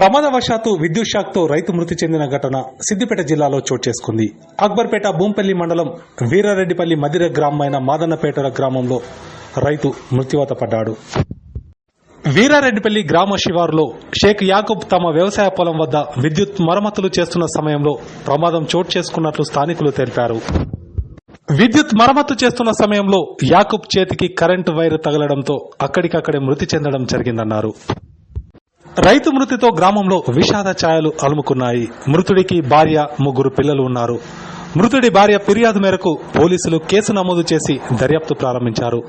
ప్రమాదవశాత్తు విద్యుత్ షాక్తో రైతు మృతి చెందిన ఘటన సిద్దిపేట జిల్లాలో చోటు చేసుకుంది. అక్బర్పేట భూంపల్లి మండలం వీరారెడ్డిపల్లి మదిర గ్రామమైన మాదన్నపేటల గ్రామంలో రైతు మృత్యువాత పడ్డాడు. వీరారెడ్డిపల్లి గ్రామ శివారులో షేక్ యాకూబ్ తమ వ్యవసాయ పొలం వద్ద విద్యుత్ మరమ్మతులు చేస్తున్న సమయంలో ప్రమాదం చోటు చేసుకున్నట్లు స్థానికులు తెలిపారు. విద్యుత్ మరమ్మతు చేస్తున్న సమయంలో యాకూబ్ చేతికి కరెంటు వైర్ తగలడంతో అక్కడికక్కడే మృతి చెందడం జరిగిందన్నారు. రైతు మృతితో గ్రామంలో విషాద ఛాయలు అలుముకున్నాయి. మృతుడికి భార్య ముగ్గురు పిల్లలు ఉన్నారు. మృతుడి భార్య ఫిర్యాదు మేరకు పోలీసులు కేసు నమోదు చేసి దర్యాప్తు ప్రారంభించారు.